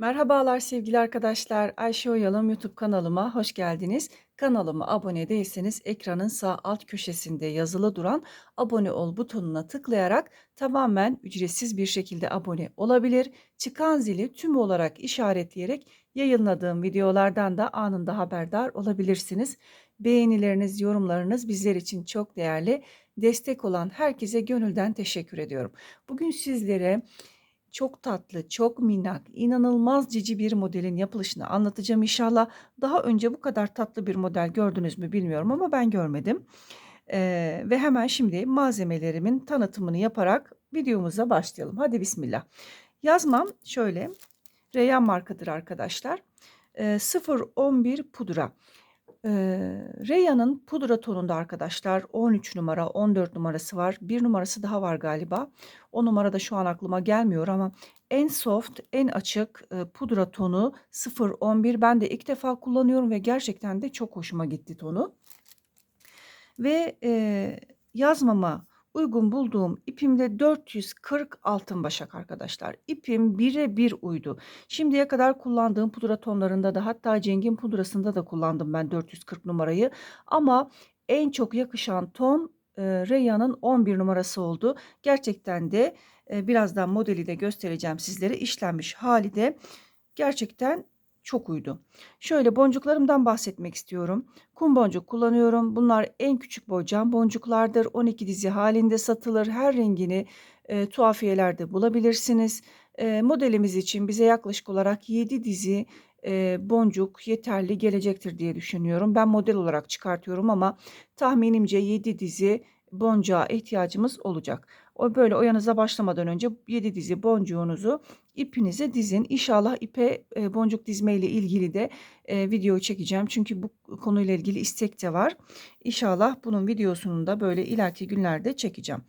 Merhabalar sevgili arkadaşlar. Ayşe Oyalım YouTube kanalıma hoş geldiniz. Kanalıma abone değilseniz ekranın sağ alt köşesinde yazılı duran abone ol butonuna tıklayarak tamamen ücretsiz bir şekilde abone olabilir. Çıkan zili tüm olarak işaretleyerek yayınladığım videolardan da anında haberdar olabilirsiniz. Beğenileriniz, yorumlarınız bizler için çok değerli. Destek olan herkese gönülden teşekkür ediyorum. Bugün sizlere çok tatlı, çok minnak, inanılmaz cici bir modelin yapılışını anlatacağım inşallah. Daha önce bu kadar tatlı bir model gördünüz mü bilmiyorum ama ben görmedim. Eee, ve hemen şimdi malzemelerimin tanıtımını yaparak videomuza başlayalım. Hadi bismillah. Yazmam şöyle. Reyhan markadır arkadaşlar. Eee, 011 pudra. Eee, Reyhan'ın pudra tonunda arkadaşlar 13 numara, 14 numarası var. Bir numarası daha var galiba. O numara da şu an aklıma gelmiyor ama en soft, en açık e, pudra tonu 011. Ben de ilk defa kullanıyorum ve gerçekten de çok hoşuma gitti tonu. Ve e, yazmama uygun bulduğum ipimde 440 altın başak arkadaşlar. İpim birebir uydu. Şimdiye kadar kullandığım pudra tonlarında da hatta Cengin pudrasında da kullandım ben 440 numarayı. Ama en çok yakışan ton e, Reyhan'ın 11 numarası oldu. Gerçekten de e, birazdan modeli de göstereceğim sizlere. İşlenmiş hali de gerçekten çok uydu. Şöyle boncuklarımdan bahsetmek istiyorum. Kum boncuk kullanıyorum. Bunlar en küçük boy cam boncuklardır. 12 dizi halinde satılır. Her rengini e, tuhafiyelerde bulabilirsiniz. E, modelimiz için bize yaklaşık olarak 7 dizi e, boncuk yeterli gelecektir diye düşünüyorum. Ben model olarak çıkartıyorum ama tahminimce 7 dizi boncuğa ihtiyacımız olacak. O böyle o yanınıza başlamadan önce 7 dizi boncuğunuzu ipinize dizin. İnşallah ipe e, boncuk dizme ile ilgili de e, video çekeceğim. Çünkü bu konuyla ilgili istek de var. İnşallah bunun videosunu da böyle ileriki günlerde çekeceğim.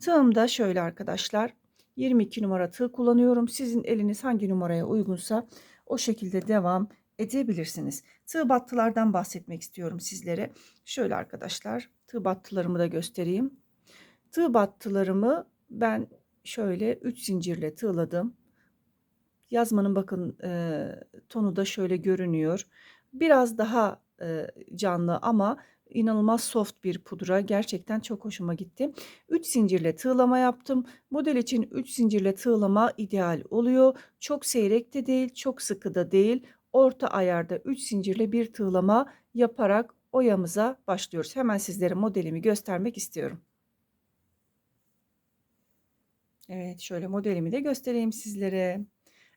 Tığım da şöyle arkadaşlar. 22 numara tığ kullanıyorum. Sizin eliniz hangi numaraya uygunsa o şekilde devam edebilirsiniz. Tığ battılardan bahsetmek istiyorum sizlere. Şöyle arkadaşlar tığ battılarımı da göstereyim. Tığ battılarımı ben şöyle 3 zincirle tığladım. Yazmanın bakın e, tonu da şöyle görünüyor. Biraz daha e, canlı ama inanılmaz soft bir pudra. Gerçekten çok hoşuma gitti. 3 zincirle tığlama yaptım. Model için 3 zincirle tığlama ideal oluyor. Çok seyrek de değil, çok sıkı da değil. Orta ayarda 3 zincirle bir tığlama yaparak oyamıza başlıyoruz. Hemen sizlere modelimi göstermek istiyorum. Evet, şöyle modelimi de göstereyim sizlere.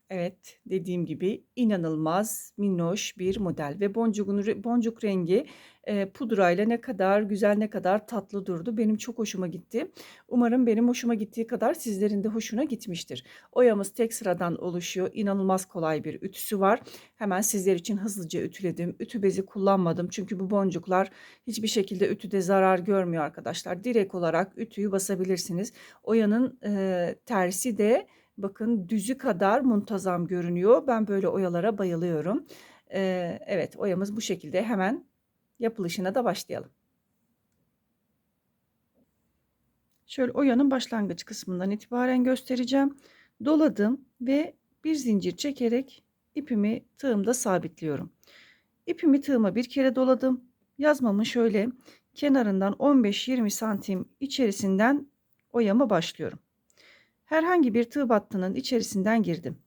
Evet, dediğim gibi inanılmaz minnoş bir model ve boncuğun boncuk rengi e, pudrayla ne kadar güzel, ne kadar tatlı durdu. Benim çok hoşuma gitti. Umarım benim hoşuma gittiği kadar sizlerin de hoşuna gitmiştir. Oyamız tek sıradan oluşuyor. İnanılmaz kolay bir ütüsü var. Hemen sizler için hızlıca ütüledim. Ütü bezi kullanmadım çünkü bu boncuklar hiçbir şekilde ütüde zarar görmüyor arkadaşlar. Direkt olarak ütüyü basabilirsiniz. Oyanın e, tersi de Bakın düzü kadar muntazam görünüyor. Ben böyle oyalara bayılıyorum. Ee, evet oyamız bu şekilde hemen yapılışına da başlayalım. Şöyle oyanın başlangıç kısmından itibaren göstereceğim. Doladım ve bir zincir çekerek ipimi tığımda sabitliyorum. İpimi tığıma bir kere doladım. Yazmamın şöyle kenarından 15-20 santim içerisinden oyama başlıyorum. Herhangi bir tığ battının içerisinden girdim.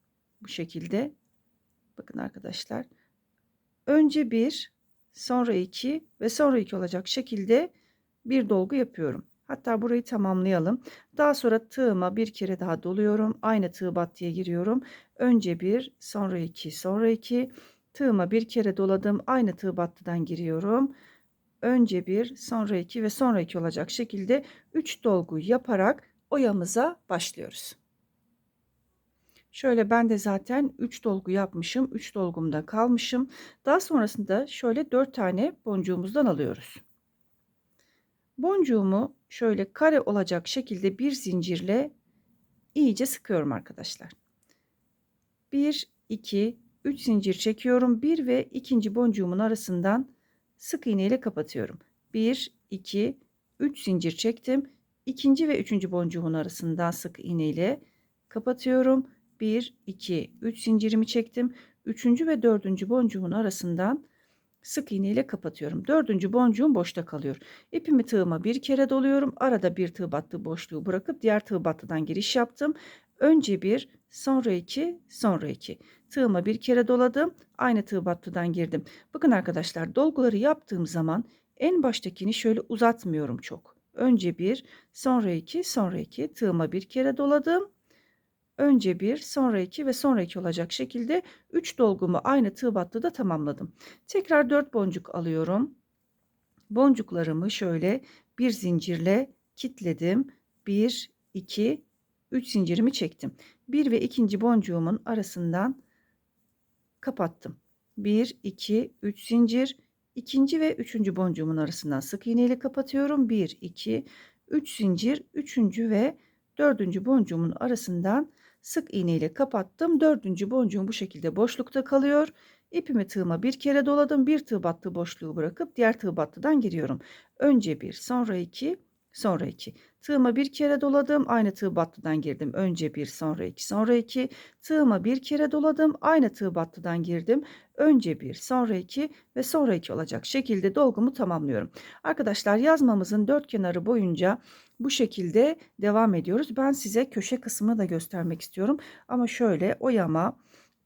Bu şekilde. Bakın arkadaşlar. Önce bir, sonra iki ve sonra iki olacak şekilde bir dolgu yapıyorum. Hatta burayı tamamlayalım. Daha sonra tığıma bir kere daha doluyorum. Aynı tığ battıya giriyorum. Önce bir, sonra iki, sonra iki. Tığıma bir kere doladım. Aynı tığ battıdan giriyorum. Önce bir, sonra iki ve sonra iki olacak şekilde 3 dolgu yaparak oyamıza başlıyoruz. Şöyle ben de zaten 3 dolgu yapmışım. 3 dolgumda kalmışım. Daha sonrasında şöyle 4 tane boncuğumuzdan alıyoruz. Boncuğumu şöyle kare olacak şekilde bir zincirle iyice sıkıyorum arkadaşlar. 1 2 3 zincir çekiyorum. 1 ve ikinci boncuğumun arasından sık iğne ile kapatıyorum. 1 2 3 zincir çektim ikinci ve üçüncü boncuğumun arasından sık iğne ile kapatıyorum. 1, 2, 3 zincirimi çektim. Üçüncü ve dördüncü boncuğumun arasından sık iğne ile kapatıyorum. Dördüncü boncuğum boşta kalıyor. İpimi tığıma bir kere doluyorum. Arada bir tığ battı boşluğu bırakıp diğer tığ battıdan giriş yaptım. Önce bir, sonra iki, sonra iki. Tığıma bir kere doladım. Aynı tığ battıdan girdim. Bakın arkadaşlar dolguları yaptığım zaman en baştakini şöyle uzatmıyorum çok. Önce bir, sonra iki, sonra iki. Tığıma bir kere doladım. Önce bir, sonra iki ve sonra iki olacak şekilde 3 dolgumu aynı tığ battıda tamamladım. Tekrar 4 boncuk alıyorum. Boncuklarımı şöyle bir zincirle kitledim. 1, 2, 3 zincirimi çektim. 1 ve ikinci boncuğumun arasından kapattım. 1, 2, 3 zincir. İkinci ve üçüncü boncuğumun arasından sık iğne ile kapatıyorum. 1, 2, 3 zincir. Üçüncü ve dördüncü boncuğumun arasından sık iğne ile kapattım. Dördüncü boncuğum bu şekilde boşlukta kalıyor. İpimi tığıma bir kere doladım. Bir tığ battı boşluğu bırakıp diğer tığ battıdan giriyorum. Önce bir, sonra iki, sonra iki. Tığıma bir kere doladım. Aynı tığ battıdan girdim. Önce bir, sonra iki, sonra iki. Tığıma bir kere doladım. Aynı tığ battıdan girdim. Önce bir, sonra iki ve sonra iki olacak şekilde dolgumu tamamlıyorum. Arkadaşlar yazmamızın dört kenarı boyunca bu şekilde devam ediyoruz. Ben size köşe kısmını da göstermek istiyorum. Ama şöyle oyama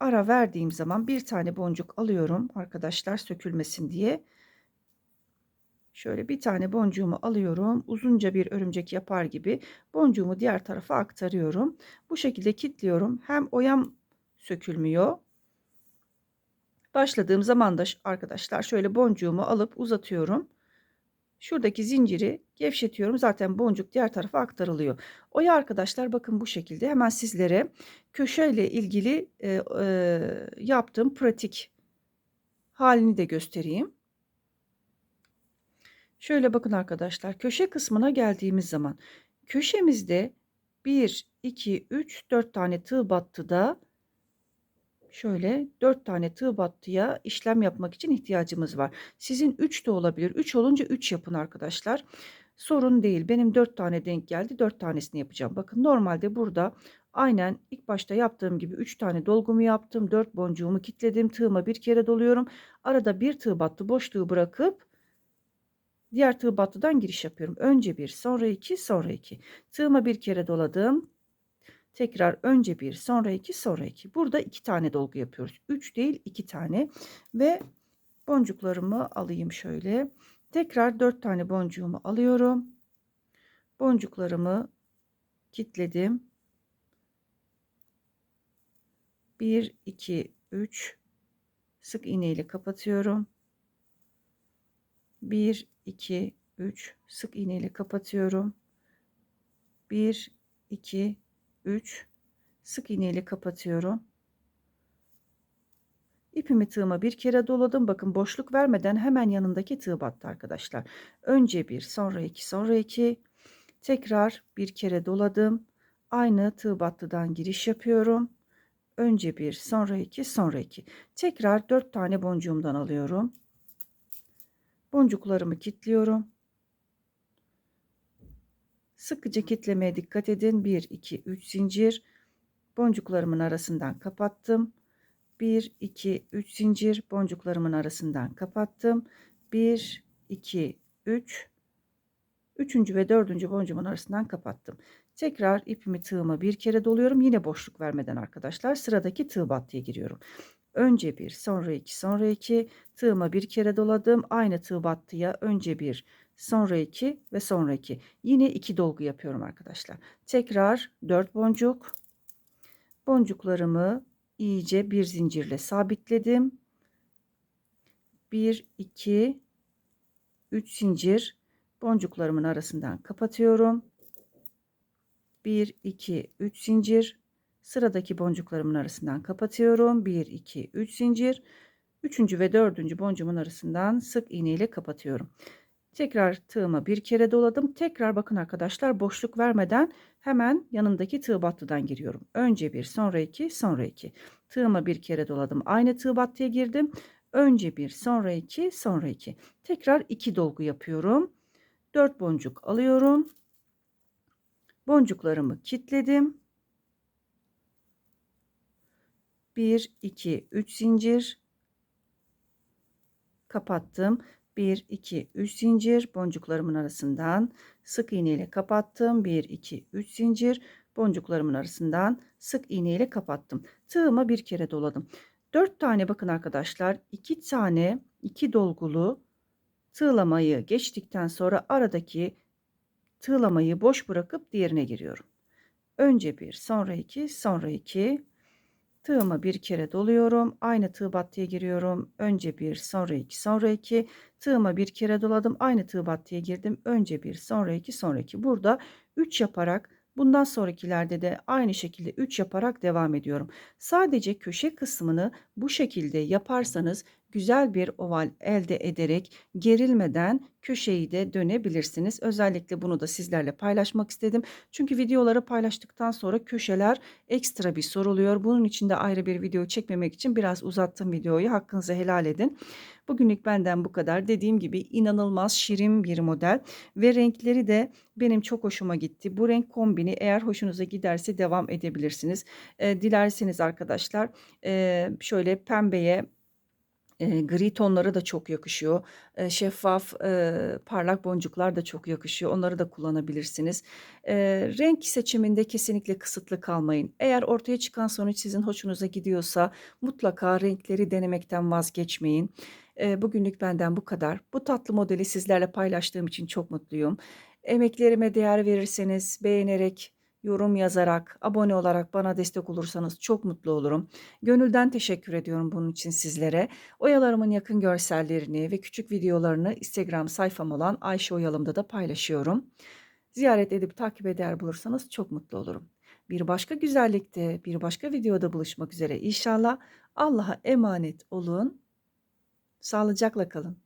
ara verdiğim zaman bir tane boncuk alıyorum arkadaşlar sökülmesin diye. Şöyle bir tane boncuğumu alıyorum. Uzunca bir örümcek yapar gibi boncuğumu diğer tarafa aktarıyorum. Bu şekilde kilitliyorum. Hem oyam sökülmüyor. Başladığım zaman da arkadaşlar şöyle boncuğumu alıp uzatıyorum. Şuradaki zinciri gevşetiyorum. Zaten boncuk diğer tarafa aktarılıyor. Oya arkadaşlar bakın bu şekilde hemen sizlere köşe ile ilgili e, e, yaptığım pratik halini de göstereyim. Şöyle bakın arkadaşlar köşe kısmına geldiğimiz zaman köşemizde 1, 2, 3, 4 tane tığ battıda şöyle 4 tane tığ battıya işlem yapmak için ihtiyacımız var. Sizin 3 de olabilir. 3 olunca 3 yapın arkadaşlar. Sorun değil. Benim 4 tane denk geldi. 4 tanesini yapacağım. Bakın normalde burada aynen ilk başta yaptığım gibi 3 tane dolgumu yaptım. 4 boncuğumu kitledim. Tığıma bir kere doluyorum. Arada bir tığ battı boşluğu bırakıp diğer tığ battıdan giriş yapıyorum. Önce bir, sonra iki, sonra iki. Tığıma bir kere doladım. Tekrar önce bir, sonra iki, sonra iki. Burada iki tane dolgu yapıyoruz. Üç değil, iki tane. Ve boncuklarımı alayım şöyle. Tekrar dört tane boncuğumu alıyorum. Boncuklarımı kitledim. Bir, iki, üç. Sık iğne ile kapatıyorum. 1 2 3 sık iğne ile kapatıyorum. 1 2 3 sık iğne ile kapatıyorum. İpimi tığıma bir kere doladım. Bakın boşluk vermeden hemen yanındaki tığ battı arkadaşlar. Önce bir, sonra iki, sonra iki. Tekrar bir kere doladım. Aynı tığ battıdan giriş yapıyorum. Önce bir, sonra iki, sonra iki. Tekrar dört tane boncuğumdan alıyorum. Boncuklarımı kilitliyorum. Sıkıca kitlemeye dikkat edin. 1, 2, 3 zincir. Boncuklarımın arasından kapattım. 1, 2, 3 zincir. Boncuklarımın arasından kapattım. 1, 2, 3. Üçüncü ve dördüncü boncuğumun arasından kapattım. Tekrar ipimi tığıma bir kere doluyorum. Yine boşluk vermeden arkadaşlar sıradaki tığ battıya giriyorum. Önce bir, sonra iki, sonra iki. Tığıma bir kere doladım. Aynı tığ battıya önce bir, sonra iki ve sonra iki. Yine iki dolgu yapıyorum arkadaşlar. Tekrar dört boncuk. Boncuklarımı iyice bir zincirle sabitledim. Bir, iki, üç zincir boncuklarımın arasından kapatıyorum. 1 2 3 zincir Sıradaki boncuklarımın arasından kapatıyorum. 1, 2, 3 zincir. Üçüncü ve dördüncü boncuğumun arasından sık iğne ile kapatıyorum. Tekrar tığıma bir kere doladım. Tekrar bakın arkadaşlar boşluk vermeden hemen yanındaki tığ battıdan giriyorum. Önce bir, sonra iki, sonra iki. Tığıma bir kere doladım. Aynı tığ battıya girdim. Önce bir, sonra iki, sonra iki. Tekrar iki dolgu yapıyorum. Dört boncuk alıyorum. Boncuklarımı kitledim 1 2 3 zincir kapattım. 1 2 3 zincir boncuklarımın arasından sık iğne ile kapattım. 1 2 3 zincir boncuklarımın arasından sık iğne ile kapattım. Tığımı bir kere doladım. 4 tane bakın arkadaşlar 2 tane 2 dolgulu tığlamayı geçtikten sonra aradaki tığlamayı boş bırakıp diğerine giriyorum. Önce bir, sonra iki, sonra iki. Tığımı bir kere doluyorum. Aynı tığ battıya giriyorum. Önce bir, sonra iki, sonra iki. Tığıma bir kere doladım. Aynı tığ battıya girdim. Önce bir, sonra iki, sonra iki. Burada 3 yaparak bundan sonrakilerde de aynı şekilde 3 yaparak devam ediyorum. Sadece köşe kısmını bu şekilde yaparsanız güzel bir oval elde ederek gerilmeden köşeyi de dönebilirsiniz. Özellikle bunu da sizlerle paylaşmak istedim. Çünkü videoları paylaştıktan sonra köşeler ekstra bir soruluyor. Bunun için de ayrı bir video çekmemek için biraz uzattım videoyu. Hakkınızı helal edin. Bugünlük benden bu kadar. Dediğim gibi inanılmaz şirin bir model ve renkleri de benim çok hoşuma gitti. Bu renk kombini eğer hoşunuza giderse devam edebilirsiniz. E, dilerseniz arkadaşlar e, şöyle pembeye e, gri tonları da çok yakışıyor. E, şeffaf e, parlak boncuklar da çok yakışıyor. Onları da kullanabilirsiniz. E, renk seçiminde kesinlikle kısıtlı kalmayın. Eğer ortaya çıkan sonuç sizin hoşunuza gidiyorsa mutlaka renkleri denemekten vazgeçmeyin. E, bugünlük benden bu kadar. Bu tatlı modeli sizlerle paylaştığım için çok mutluyum. Emeklerime değer verirseniz beğenerek yorum yazarak, abone olarak bana destek olursanız çok mutlu olurum. Gönülden teşekkür ediyorum bunun için sizlere. Oyalarımın yakın görsellerini ve küçük videolarını Instagram sayfam olan Ayşe Oyalım'da da paylaşıyorum. Ziyaret edip takip eder bulursanız çok mutlu olurum. Bir başka güzellikte, bir başka videoda buluşmak üzere inşallah. Allah'a emanet olun. Sağlıcakla kalın.